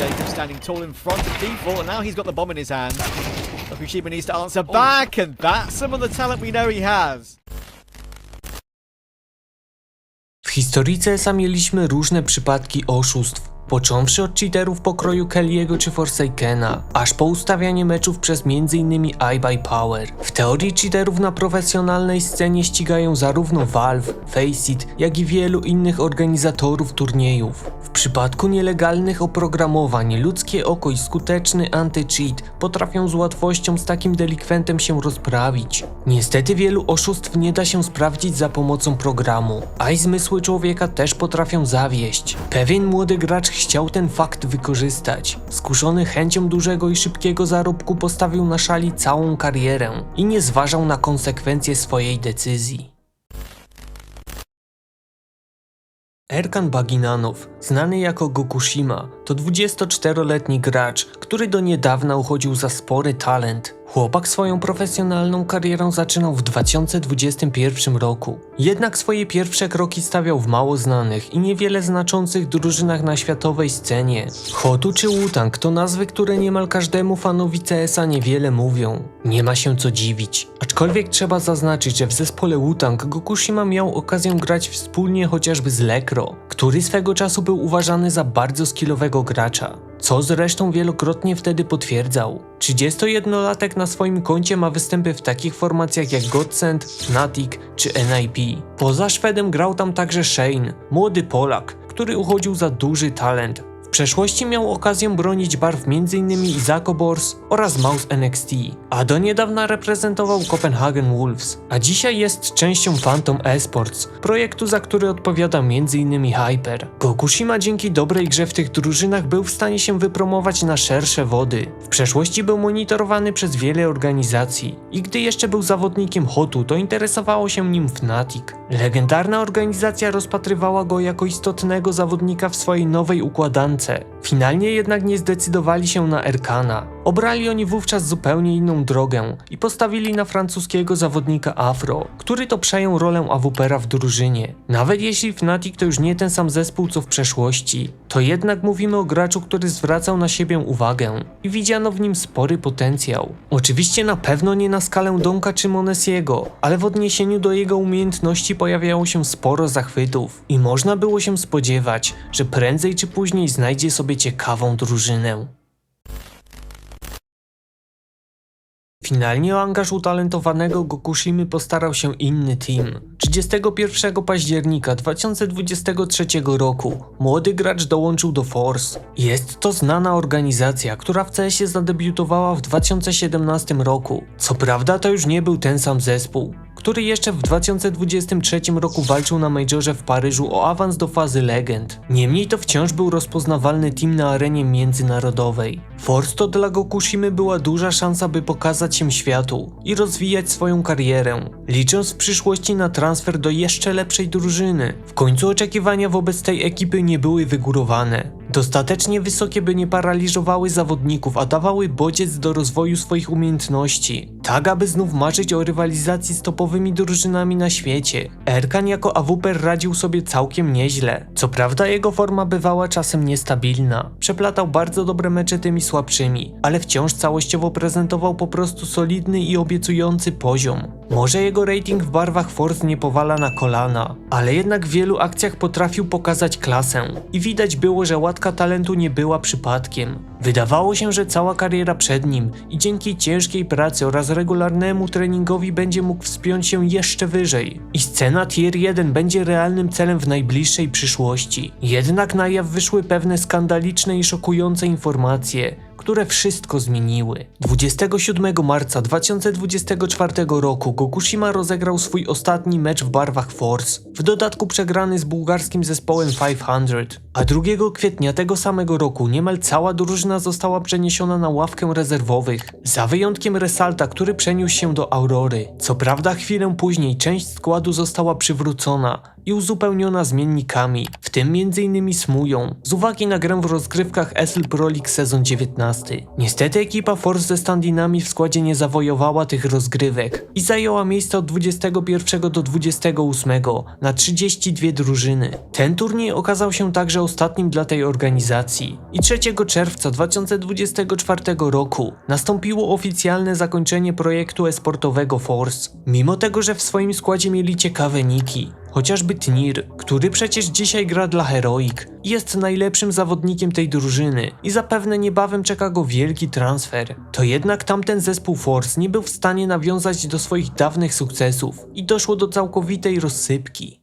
Jacob standing tall in front of default, and now he's got the bomb in his hand. Fukushima needs to answer back, and that's some of the talent we know he has. W historii CSa mieliśmy różne przypadki oszustw. Począwszy od cheaterów pokroju Kelly'ego czy Forsakena, aż po ustawianie meczów przez m.in. iBuyPower. W teorii cheaterów na profesjonalnej scenie ścigają zarówno Valve, Faceit, jak i wielu innych organizatorów turniejów. W przypadku nielegalnych oprogramowań, ludzkie oko i skuteczny anty-cheat potrafią z łatwością z takim delikwentem się rozprawić. Niestety wielu oszustw nie da się sprawdzić za pomocą programu, a i zmysły człowieka też potrafią zawieść. Pewien młody gracz chciał ten fakt wykorzystać. Skuszony chęcią dużego i szybkiego zarobku postawił na szali całą karierę i nie zważał na konsekwencje swojej decyzji. Erkan Baginanow, znany jako Gokushima, to 24-letni gracz, który do niedawna uchodził za spory talent. Chłopak swoją profesjonalną karierę zaczynał w 2021 roku. Jednak swoje pierwsze kroki stawiał w mało znanych i niewiele znaczących drużynach na światowej scenie. Hotu czy Wutang to nazwy, które niemal każdemu fanowi CS-a niewiele mówią. Nie ma się co dziwić. Aczkolwiek trzeba zaznaczyć, że w zespole Wutang Gokushima miał okazję grać wspólnie chociażby z Lekro, który swego czasu był uważany za bardzo skillowego gracza. Co zresztą wielokrotnie wtedy potwierdzał. 31-latek na swoim koncie ma występy w takich formacjach jak Godsend, Fnatic czy NIP. Poza Szwedem grał tam także Shane, młody Polak, który uchodził za duży talent. W przeszłości miał okazję bronić barw m.in. Izako Bors oraz Mouse NXT, a do niedawna reprezentował Copenhagen Wolves, a dzisiaj jest częścią Phantom Esports, projektu za który odpowiada m.in. Hyper. Gokushima dzięki dobrej grze w tych drużynach był w stanie się wypromować na szersze wody. W przeszłości był monitorowany przez wiele organizacji i gdy jeszcze był zawodnikiem Hotu, to interesowało się nim Fnatic. Legendarna organizacja rozpatrywała go jako istotnego zawodnika w swojej nowej układance. Finalnie jednak nie zdecydowali się na Erkana. Obrali oni wówczas zupełnie inną drogę i postawili na francuskiego zawodnika Afro, który to przejął rolę AWPera w drużynie. Nawet jeśli Fnatic to już nie ten sam zespół co w przeszłości, to jednak mówimy o graczu, który zwracał na siebie uwagę i widziano w nim spory potencjał. Oczywiście na pewno nie na skalę Donka czy Monesiego, ale w odniesieniu do jego umiejętności pojawiało się sporo zachwytów i można było się spodziewać, że prędzej czy później znajdzie sobie ciekawą drużynę. Finalnie o angaż utalentowanego Gokushimy postarał się inny team. 31 października 2023 roku młody gracz dołączył do Force. Jest to znana organizacja, która w CS-ie zadebiutowała w 2017 roku. Co prawda to już nie był ten sam zespół, który jeszcze w 2023 roku walczył na Majorze w Paryżu o awans do fazy legend. Niemniej to wciąż był rozpoznawalny team na arenie międzynarodowej. Force to dla Gokushimy była duża szansa, by pokazać się światu i rozwijać swoją karierę, licząc w przyszłości na transfer do jeszcze lepszej drużyny. W końcu oczekiwania wobec tej ekipy nie były wygórowane. Dostatecznie wysokie, by nie paraliżowały zawodników, a dawały bodziec do rozwoju swoich umiejętności. Tak, aby znów marzyć o rywalizacji z topowymi drużynami na świecie. Erkan jako AWPer radził sobie całkiem nieźle. Co prawda jego forma bywała czasem niestabilna. Przeplatał bardzo dobre mecze tymi słabszymi, ale wciąż całościowo prezentował po prostu solidny i obiecujący poziom. Może jego rating w barwach Force nie powala na kolana, ale jednak w wielu akcjach potrafił pokazać klasę i widać było, że łatka talentu nie była przypadkiem. Wydawało się, że cała kariera przed nim i dzięki ciężkiej pracy oraz regularnemu treningowi będzie mógł wspiąć się jeszcze wyżej. I scena tier 1 będzie realnym celem w najbliższej przyszłości. Jednak na jaw wyszły pewne skandaliczne i szokujące informacje, które wszystko zmieniły. 27 marca 2024 roku Gokushima rozegrał swój ostatni mecz w barwach Force, w dodatku przegrany z bułgarskim zespołem 500, a 2 kwietnia tego samego roku niemal cała drużyna została przeniesiona na ławkę rezerwowych, za wyjątkiem Resalta, który przeniósł się do Aurory. Co prawda chwilę później część składu została przywrócona i uzupełniona zmiennikami, w tym m.in. Smują, z uwagi na grę w rozgrywkach ESL Pro League sezon 19. Niestety ekipa Force ze Standinami w składzie nie zawojowała tych rozgrywek i zajęła miejsce od 21 do 28 na 32 drużyny. Ten turniej okazał się także ostatnim dla tej organizacji i 3 czerwca 2024 roku nastąpiło oficjalne zakończenie projektu esportowego Force. Mimo tego, że w swoim składzie mieli ciekawe niki, chociażby Tnir, który przecież dzisiaj gra dla Heroic jest najlepszym zawodnikiem tej drużyny i zapewne niebawem czeka go wielki transfer, to jednak tamten zespół Force nie był w stanie nawiązać do swoich dawnych sukcesów i doszło do całkowitej rozsypki.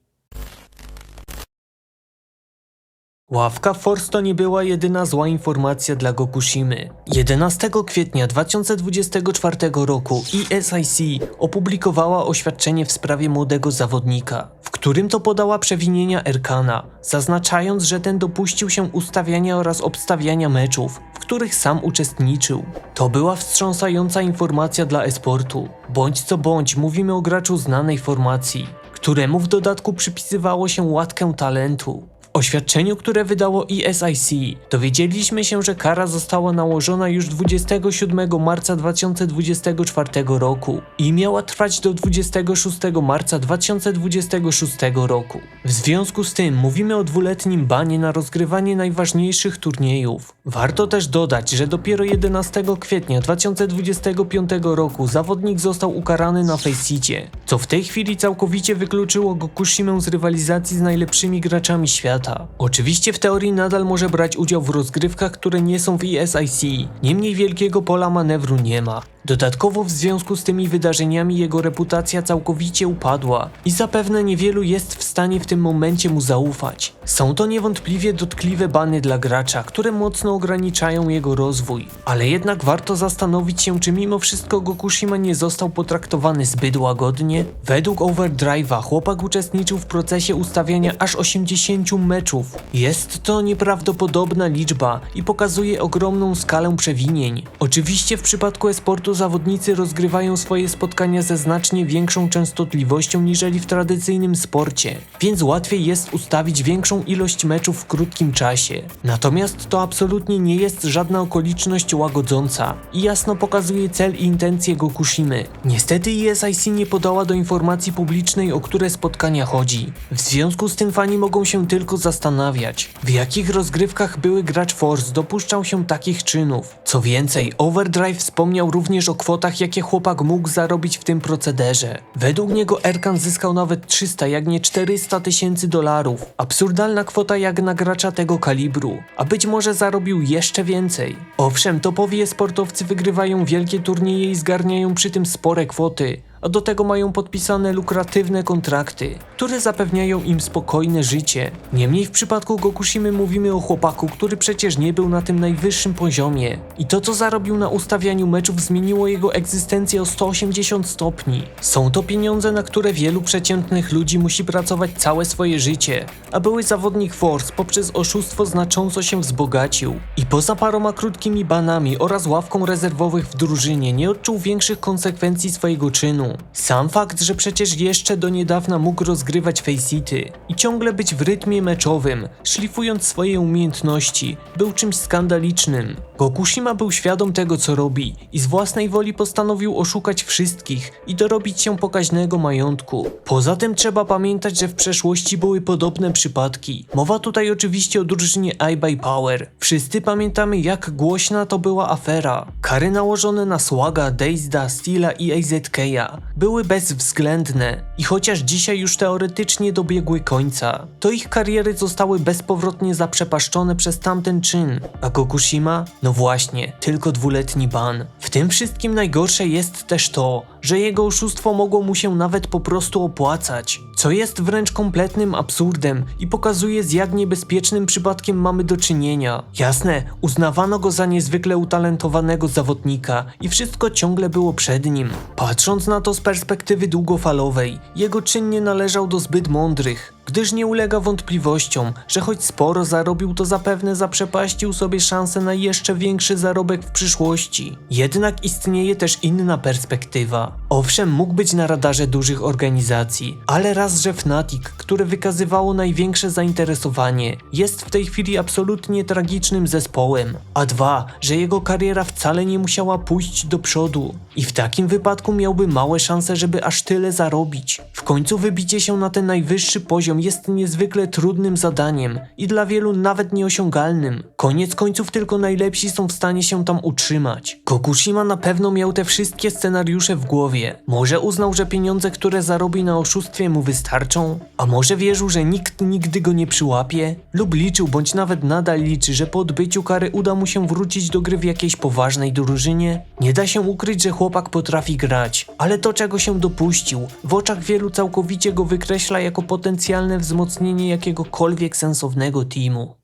Ławka Force to nie była jedyna zła informacja dla Gokushimy. 11 kwietnia 2024 roku ESIC opublikowała oświadczenie w sprawie młodego zawodnika, w którym to podała przewinienia Erkana, zaznaczając, że ten dopuścił się ustawiania oraz obstawiania meczów, w których sam uczestniczył. To była wstrząsająca informacja dla esportu. Bądź co bądź, mówimy o graczu znanej formacji, któremu w dodatku przypisywało się łatkę talentu. Oświadczeniu, które wydało ESIC, dowiedzieliśmy się, że kara została nałożona już 27 marca 2024 roku i miała trwać do 26 marca 2026 roku. W związku z tym mówimy o dwuletnim banie na rozgrywanie najważniejszych turniejów. Warto też dodać, że dopiero 11 kwietnia 2025 roku zawodnik został ukarany na Faceicie, co w tej chwili całkowicie wykluczyło Gokushimę z rywalizacji z najlepszymi graczami świata. Oczywiście w teorii nadal może brać udział w rozgrywkach, które nie są w ESIC, niemniej wielkiego pola manewru nie ma. Dodatkowo w związku z tymi wydarzeniami jego reputacja całkowicie upadła i zapewne niewielu jest w stanie w tym momencie mu zaufać. Są to niewątpliwie dotkliwe bany dla gracza, które mocno ograniczają jego rozwój, ale jednak warto zastanowić się, czy mimo wszystko Gokushima nie został potraktowany zbyt łagodnie. Według Overdrive'a chłopak uczestniczył w procesie ustawiania aż 80 meczów. Jest to nieprawdopodobna liczba i pokazuje ogromną skalę przewinień. Oczywiście w przypadku esportu zawodnicy rozgrywają swoje spotkania ze znacznie większą częstotliwością niżeli w tradycyjnym sporcie, więc łatwiej jest ustawić większą ilość meczów w krótkim czasie. Natomiast to absolutnie nie jest żadna okoliczność łagodząca i jasno pokazuje cel i intencje Gokushimy. Niestety ESIC nie podała do informacji publicznej, o które spotkania chodzi. W związku z tym fani mogą się tylko zastanawiać, w jakich rozgrywkach były gracz Force dopuszczał się takich czynów. Co więcej, Overdrive wspomniał również o kwotach, jakie chłopak mógł zarobić w tym procederze. Według niego Erkan zyskał nawet 300, jak nie 400 tysięcy dolarów. Absurdalna kwota jak na gracza tego kalibru, a być może zarobił jeszcze więcej. Owszem, topowi sportowcy wygrywają wielkie turnieje i zgarniają przy tym spore kwoty, a do tego mają podpisane lukratywne kontrakty, które zapewniają im spokojne życie. Niemniej w przypadku Gokushimy mówimy o chłopaku, który przecież nie był na tym najwyższym poziomie. I to co zarobił na ustawianiu meczów zmieniło jego egzystencję o 180 stopni. Są to pieniądze, na które wielu przeciętnych ludzi musi pracować całe swoje życie, a były zawodnik Force poprzez oszustwo znacząco się wzbogacił. I poza paroma krótkimi banami oraz ławką rezerwowych w drużynie nie odczuł większych konsekwencji swojego czynu. Sam fakt, że przecież jeszcze do niedawna mógł rozgrywać Faceity i ciągle być w rytmie meczowym, szlifując swoje umiejętności, był czymś skandalicznym. Gokushima był świadom tego, co robi i z własnej woli postanowił oszukać wszystkich i dorobić się pokaźnego majątku. Poza tym trzeba pamiętać, że w przeszłości były podobne przypadki. Mowa tutaj oczywiście o drużynie iBuy Power. Wszyscy pamiętamy, jak głośna to była afera. Kary nałożone na Swaga, Dazeda, Steela i AZK'a były bezwzględne i chociaż dzisiaj już teoretycznie dobiegły końca, to ich kariery zostały bezpowrotnie zaprzepaszczone przez tamten czyn. A Gokushima? No właśnie, tylko dwuletni ban. W tym wszystkim najgorsze jest też to, że jego oszustwo mogło mu się nawet po prostu opłacać, co jest wręcz kompletnym absurdem i pokazuje z jak niebezpiecznym przypadkiem mamy do czynienia. Jasne, uznawano go za niezwykle utalentowanego zawodnika i wszystko ciągle było przed nim. Patrząc na to z perspektywy długofalowej, jego czyn nie należał do zbyt mądrych. Gdyż nie ulega wątpliwościom, że choć sporo zarobił, to zapewne zaprzepaścił sobie szansę na jeszcze większy zarobek w przyszłości. Jednak istnieje też inna perspektywa. Owszem, mógł być na radarze dużych organizacji, ale raz, że Fnatic, które wykazywało największe zainteresowanie, jest w tej chwili absolutnie tragicznym zespołem, a dwa, że jego kariera wcale nie musiała pójść do przodu i w takim wypadku miałby małe szanse, żeby aż tyle zarobić. Końcu wybicie się na ten najwyższy poziom jest niezwykle trudnym zadaniem i dla wielu nawet nieosiągalnym. Koniec końców tylko najlepsi są w stanie się tam utrzymać. Kokushima na pewno miał te wszystkie scenariusze w głowie. Może uznał, że pieniądze, które zarobi na oszustwie mu wystarczą? A może wierzył, że nikt nigdy go nie przyłapie? Lub liczył, bądź nawet nadal liczy, że po odbyciu kary uda mu się wrócić do gry w jakiejś poważnej drużynie? Nie da się ukryć, że chłopak potrafi grać, ale to czego się dopuścił, w oczach wielu całkowicie go wykreśla jako potencjalne wzmocnienie jakiegokolwiek sensownego teamu.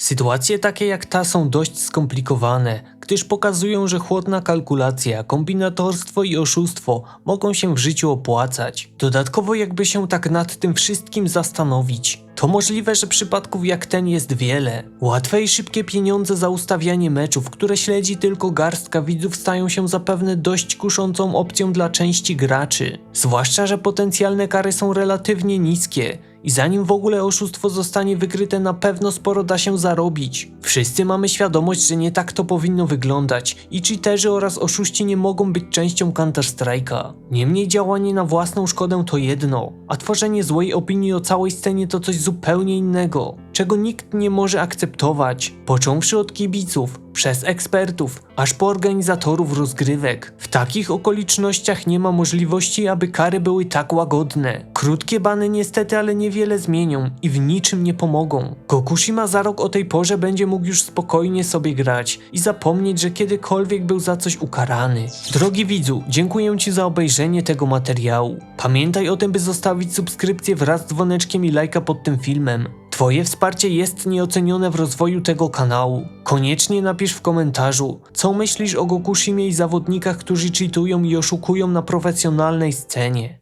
Sytuacje takie jak ta są dość skomplikowane, gdyż pokazują, że chłodna kalkulacja, kombinatorstwo i oszustwo mogą się w życiu opłacać. Dodatkowo jakby się tak nad tym wszystkim zastanowić, to możliwe, że przypadków jak ten jest wiele. Łatwe i szybkie pieniądze za ustawianie meczów, które śledzi tylko garstka widzów stają się zapewne dość kuszącą opcją dla części graczy. Zwłaszcza, że potencjalne kary są relatywnie niskie i zanim w ogóle oszustwo zostanie wykryte, na pewno sporo da się zarobić. Wszyscy mamy świadomość, że nie tak to powinno wyglądać i cheaterzy oraz oszuści nie mogą być częścią Counter-Strike'a. Niemniej działanie na własną szkodę to jedno, a tworzenie złej opinii o całej scenie to coś zupełnie innego, czego nikt nie może akceptować, począwszy od kibiców, przez ekspertów, aż po organizatorów rozgrywek. W takich okolicznościach nie ma możliwości, aby kary były tak łagodne. Krótkie bany niestety, ale niewiele zmienią i w niczym nie pomogą. Gokushima za rok o tej porze będzie mógł już spokojnie sobie grać i zapomnieć, że kiedykolwiek był za coś ukarany. Drogi widzu, dziękuję Ci za obejrzenie tego materiału. Pamiętaj o tym, by zostawić subskrypcję wraz z dzwoneczkiem i lajka pod tym filmem. Twoje wsparcie jest nieocenione w rozwoju tego kanału. Koniecznie napisz w komentarzu, co myślisz o Gokushimie i zawodnikach, którzy cheatują i oszukują na profesjonalnej scenie.